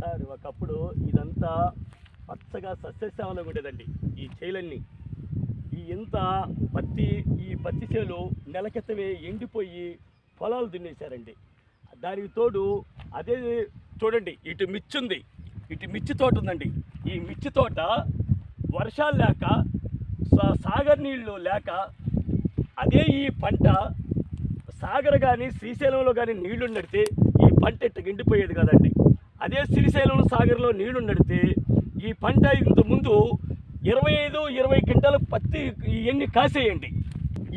Sir ఒకప్పుడు ఇదంతా పచ్చగా సస్యశ్యామలంగా ఉండేదండి ఈ చేలన్నీ. ఈ ఇంత పత్తి ఈ పత్తి చేలు నెల క్రితమే ఎండిపోయి పొలాలు దున్నేశారండి. దానికి తోడు అదే చూడండి ఇటు మిర్చి ఉంది ఇటు మిర్చి తోట ఉందండి. ఈ మిర్చి తోట వర్షాలు లేక సా- సాగర్ నీళ్ళు లేక అదే ఈ పంట సాగర్ కానీ శ్రీశైలంలో కానీ నీళ్ళు నడితే ఈ పంట ఇట్ట ఎండిపోయేది కదండి. అదే శ్రీశైలం సాగర్లో నీళ్ళు నడితే ఈ పంట ఇంతకుముందు ఇరవై ఐదు ఇరవై క్వింటాలు పత్తి ఇవన్నీ కాసేయండి.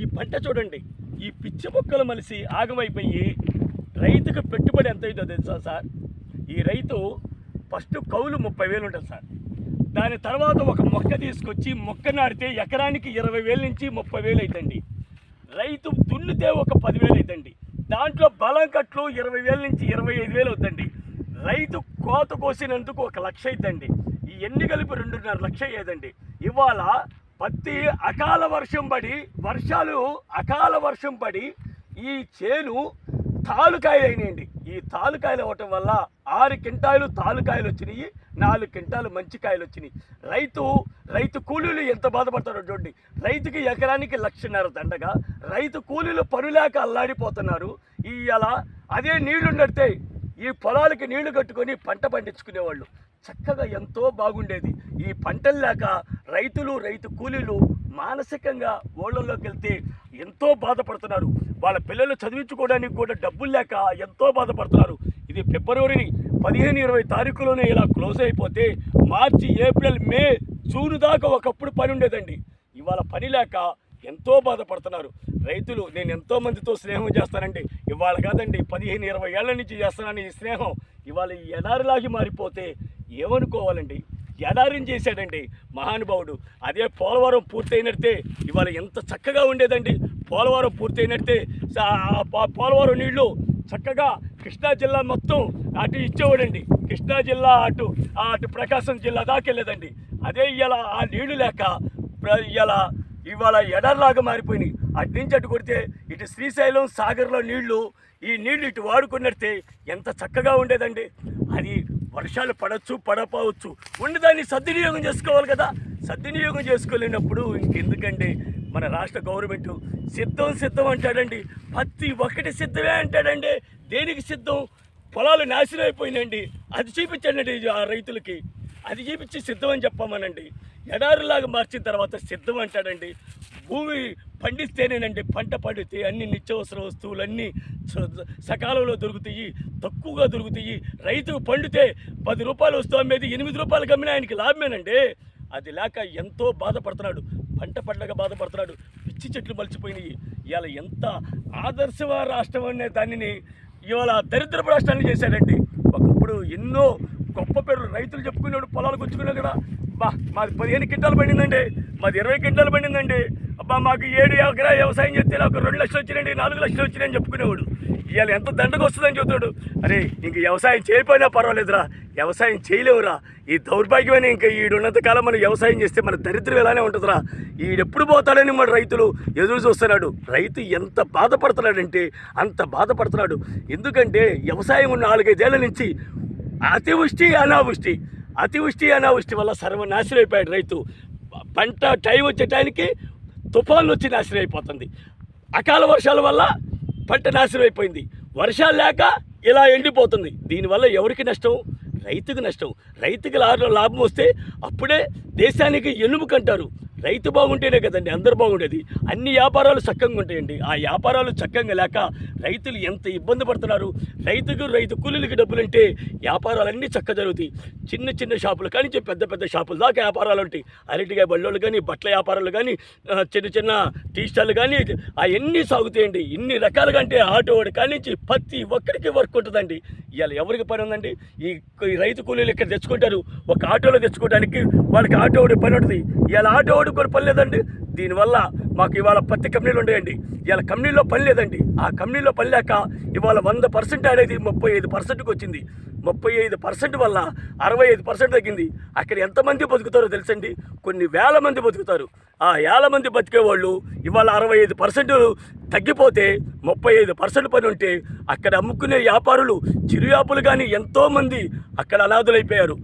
ఈ పంట చూడండి ఈ పిచ్చి మొక్కలు మలిసి ఆగమైపోయి రైతుకు పెట్టుబడి ఎంత అవుతుందో తెలుసా సార్? ఈ రైతు ఫస్ట్ కౌలు ముప్పై వేలు ఉంటుంది సార్. దాని తర్వాత ఒక మొక్క తీసుకొచ్చి మొక్క నాటితే ఎకరానికి ఇరవై వేల నుంచి ముప్పై వేలు అవుతుంది రైతు దున్నితే ఒక పదివేలు అవుతుంది దాంట్లో బలం కట్లు ఇరవై వేల నుంచి ఇరవై ఐదు వేలు అవుతుంది రైతు కోత కోసినందుకు ఒక లక్ష అవుతుంది ఈ ఎన్ని కలిపి రెండున్నర లక్ష అయ్యేదండి. ఇవాళ పత్తి అకాల వర్షం పడి వర్షాలు అకాల వర్షం పడి ఈ చేను తాలుకాయలు అయినాయండి. ఈ తాలుకాయలు అవ్వటం వల్ల ఆరు క్వింటాలు తాలుకాయలు వచ్చినాయి నాలుగు క్వింటాలు మంచి కాయలు వచ్చినాయి. రైతు రైతు కూలీలు ఎంత బాధపడతారో చూడండి. రైతుకి ఎకరానికి లక్షన్నర దండగా రైతు కూలీలు పనులేక అల్లాడిపోతున్నారు. ఈ అదే నీళ్ళు నడితే ఈ పొలాలకి నీళ్ళు కట్టుకొని పంట పండించుకునేవాళ్ళు. చక్కగా ఎంతో బాగుండేది. ఈ పంటలు లేక రైతులు రైతు కూలీలు మానసికంగా ఓళ్ళల్లోకి వెళ్తే ఎంతో బాధపడుతున్నారు. వాళ్ళ పిల్లలు చదివించుకోవడానికి కూడా డబ్బులు లేక ఎంతో బాధపడుతున్నారు. ఇది ఫిబ్రవరిని పదిహేను ఇరవై తారీఖులోనే ఇలా క్లోజ్ అయిపోతే మార్చి ఏప్రిల్ మే జూన్ దాకా ఒకప్పుడు పని ఉండేదండి. ఇవాళ పని లేక ఎంతో బాధపడుతున్నారు. రైతులు నేను ఎంతో మందితో స్నేహం చేస్తానండి. ఇవాళ కాదండి పదిహేను ఇరవై ఏళ్ళ నుంచి చేస్తానని ఈ స్నేహం. ఇవాళ ఈ ఎడారిలాగి మారిపోతే ఏమనుకోవాలండి? ఎడారిని చేశాడండి మహానుభావుడు. అదే పోలవరం పూర్తయినట్టే ఇవాళ ఎంత చక్కగా ఉండేదండి. పోలవరం పూర్తయినట్టే పోలవరం నీళ్ళు చక్కగా కృష్ణా జిల్లా మొత్తం అటు ఇచ్చేవాడండి. కృష్ణా జిల్లా అటు ఆ అటు ప్రకాశం జిల్లా దాకా వెళ్ళేదండి. అదే ఇలా ఆ నీళ్ళు లేక ప్ర- ఇవాళ ఎడర్లాగా మారిపోయినాయి. అటు నుంచి అటు కొడితే ఇటు శ్రీశైలం సాగర్లో నీళ్ళు ఈ నీళ్ళు ఇటు వాడుకున్నట్టే ఎంత చక్కగా ఉండేదండి. అది వర్షాలు పడవచ్చు పడపోవచ్చు. ఉండేదాన్ని సద్వినియోగం చేసుకోవాలి కదా. సద్వినియోగం చేసుకోలేనప్పుడు ఇంకెందుకండి? మన రాష్ట్ర గవర్నమెంట్ సిద్ధం సిద్ధం అంటాడండి. ప్రతి ఒక్కటి సిద్ధమే అంటాడండి. దేనికి సిద్ధం? పొలాలు నాశనం అయిపోయినండి అది చూపించండి ఆ రైతులకి. అది చూపించి సిద్ధం అని చెప్పమనండి. ఎడారులాగా మార్చిన తర్వాత సిద్ధం అంటాడండి. భూమి పండిస్తేనేనండి పంట పండితే అన్ని నిత్యావసర వస్తువులు అన్నీ సకాలంలో దొరుకుతాయి తక్కువగా దొరుకుతాయి. రైతుకు పండితే పది రూపాయలు వస్తూ అమ్మేది ఎనిమిది రూపాయలు అమ్మినా ఆయనకి లాభమేనండి. అది లేక ఎంతో బాధపడుతున్నాడు. పంట పండగ బాధపడుతున్నాడు. పిచ్చి చెట్లు మలిచిపోయినాయి. ఇవాళ ఎంత ఆదర్శవ రాష్ట్రం అనే దానిని ఇవాళ దరిద్రపు రాష్ట్రాన్ని చేశాడండి. ఒకప్పుడు ఎన్నో గొప్ప పేరు రైతులు చెప్పుకున్నాడు పొలాలు గుచ్చుకున్నా కూడా. అబ్బా మాది పదిహేను క్వింటాలు పండిందండి. మాది ఇరవై క్వింటాలు పండిందండి. అబ్బా మాకు ఏడు ఎకరా వ్యవసాయం చేస్తే నాకు రెండు లక్షలు వచ్చినండి నాలుగు లక్షలు వచ్చినాయని చెప్పుకునేవాడు. ఇవాళ ఎంత దండకు వస్తుందని చెబుతాడు అరే ఇంక వ్యవసాయం చేయకపోయినా పర్వాలేదురా. వ్యవసాయం చేయలేవురా. ఈ దౌర్భాగ్యమైన ఇంకా ఈడున్నంత కాలం మనం వ్యవసాయం చేస్తే మన దరిద్రం ఇలానే ఉంటుందిరా. ఈడెప్పుడు పోతాడని మన రైతులు ఎదురు చూస్తున్నాడు. రైతు ఎంత బాధపడుతున్నాడంటే అంత బాధపడుతున్నాడు. ఎందుకంటే వ్యవసాయం ఉన్న నాలుగైదేళ్ళ నుంచి అతివృష్టి అనావృష్టి. అతివృష్టి అనావృష్టి వల్ల సర్వనాశనం అయిపోయాడు రైతు. పంట టైం వచ్చే టైంకి తుఫాన్లు వచ్చి నాశనం అయిపోతుంది అకాల వర్షాల వల్ల పంట నాశనం అయిపోయింది వర్షాలు లేక ఇలా ఎండిపోతుంది. దీనివల్ల ఎవరికి నష్టం? రైతుకు నష్టం. రైతుకి లాభం వస్తే అప్పుడే దేశానికి ఎనుముకంటారు రైతు బాగుంటేనే కదండి అందరు బాగుండేది. అన్ని వ్యాపారాలు చక్కగా ఉంటాయండి. ఆ వ్యాపారాలు చక్కగా లేక రైతులు ఎంత ఇబ్బంది పడుతున్నారు. రైతుకు రైతు కూలీలకి డబ్బులుంటే వ్యాపారాలన్నీ చక్కగా జరుగుతాయి. చిన్న చిన్న షాపులు కానీ పెద్ద పెద్ద షాపులు దాకా వ్యాపారాలు ఉంటాయి. అరటికాయ బళ్ళోళ్ళు కానీ బట్టల వ్యాపారాలు కానీ చిన్న చిన్న టీ స్టాళ్ళు కానీ అవన్నీ సాగుతాయండి. ఇన్ని రకాలుగా అంటే ఆటో వాడి నుంచి ప్రతి ఒక్కరికి వర్క్ ఉంటుందండి. ఇవాళ ఎవరికి పని ఉందండి? ఈ రైతు కూలీలు ఇక్కడ తెచ్చుకుంటారు. ఒక ఆటోలో తెచ్చుకోవడానికి వాళ్ళకి ఆటో పని ఉంటుంది. ఇవాళ ఆటో వాడికి కూడా పని లేదండి. దీనివల్ల మాకు ఇవాళ పత్తి కంపెనీలు ఉండేయండి. ఇవాళ కంపెనీలో పని లేదండి. ఆ కంపెనీలో పని లేక ఇవాళ వంద పర్సెంట్ అనేది ముప్పై ఐదు పర్సెంట్కి వచ్చింది. ముప్పై ఐదు పర్సెంట్ వల్ల అరవై ఐదు పర్సెంట్ తగ్గింది. అక్కడ ఎంతమంది బతుకుతారో తెలుసండి. కొన్ని వేల మంది బతుకుతారు. ఆ వేల మంది బతికే వాళ్ళు ఇవాళ అరవై ఐదు పర్సెంట్ తగ్గిపోతే ముప్పై ఐదు పర్సెంట్ పని ఉంటే అక్కడ అమ్ముకునే వ్యాపారులు చిరు వ్యాపారులు కానీ ఎంతోమంది అక్కడ అనాథులైపోయారు.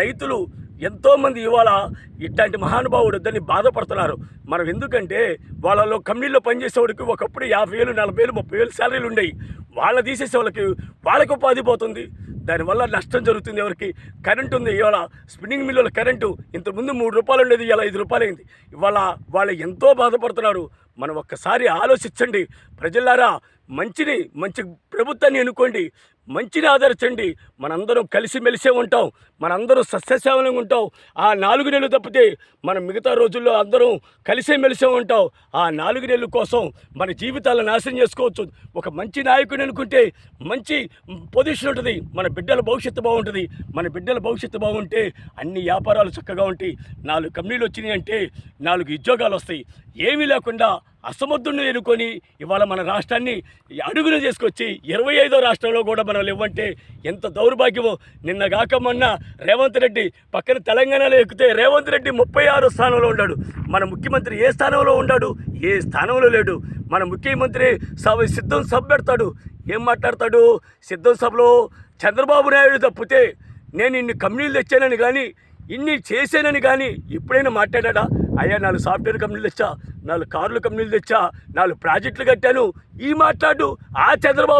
రైతులు ఎంతోమంది ఇవాళ ఇట్లాంటి మహానుభావుడు వద్దని బాధపడుతున్నారు. మనం ఎందుకంటే వాళ్ళలో కంపెనీలో పనిచేసేవాడికి ఒకప్పుడు యాభై వేలు నలభై వేలు ముప్పై వేలు శాలరీలు ఉండేవి. వాళ్ళ తీసేసే వాళ్ళకి వాళ్ళకి ఉపాధి పోతుంది. దానివల్ల నష్టం జరుగుతుంది ఎవరికి? కరెంట్ ఉంది. ఇవాళ స్పిన్నింగ్ మిల్లుల కరెంటు ఇంతకుముందు మూడు రూపాయలు ఉండేది ఇవాళ ఐదు రూపాయలు అయింది ఇవాళ వాళ్ళు ఎంతో బాధపడుతున్నారు. మనం ఒక్కసారి ఆలోచించండి. ప్రజలారా మంచిని మంచి ప్రభుత్వాన్ని ఎన్నుకోండి. మంచిని ఆదరించండి. మనందరం కలిసిమెలిసే ఉంటాం. మనందరం సస్యశ్యామలంగా ఉంటాం. ఆ నాలుగు నెలలు తప్పితే మనం మిగతా రోజుల్లో అందరం కలిసే మెలిసే ఉంటాం. ఆ నాలుగు నెలల కోసం మన జీవితాలను నాశనం చేసుకోవచ్చు. ఒక మంచి నాయకుడిని అనుకుంటే మంచి పొజిషన్ ఉంటుంది. మన బిడ్డల భవిష్యత్తు బాగుంటుంది. మన బిడ్డల భవిష్యత్తు బాగుంటే అన్ని వ్యాపారాలు చక్కగా ఉంటాయి. నాలుగు కంపెనీలు వచ్చినాయి అంటే నాలుగు ఉద్యోగాలు వస్తాయి. ఏమీ లేకుండా అసమర్థుడిని ఎన్నుకొని ఇవాళ మన రాష్ట్రాన్ని అడుగున చేసుకొచ్చి ఇరవై ఐదో రాష్ట్రంలో కూడా మన ఇవ్వంటే ఎంత దౌర్భాగ్యమో. నిన్న కాక మొన్న రేవంత్ రెడ్డి పక్కన తెలంగాణలో ఎక్కితే రేవంత్ రెడ్డి ముప్పై ఆరో స్థానంలో ఉన్నాడు. మన ముఖ్యమంత్రి ఏ స్థానంలో ఉన్నాడు? ఏ స్థానంలో లేడు. మన ముఖ్యమంత్రి సభ సిద్ధం సభ పెడతాడు. ఏం మాట్లాడతాడు? సిద్ధం సభలో చంద్రబాబు నాయుడు తప్పితే నేను ఇన్ని కంపెనీలు తెచ్చానని కానీ ఇన్ని చేశానని కానీ ఎప్పుడైనా మాట్లాడా అయ్యా నాలుగు సాఫ్ట్వేర్ కంపెనీలు తెచ్చా? నాలుగు కార్లు కంపెనీలు తెచ్చా? నాలుగు ప్రాజెక్టులు కట్టాను. ఈ మాట్లాడు. ఆ చంద్రబాబు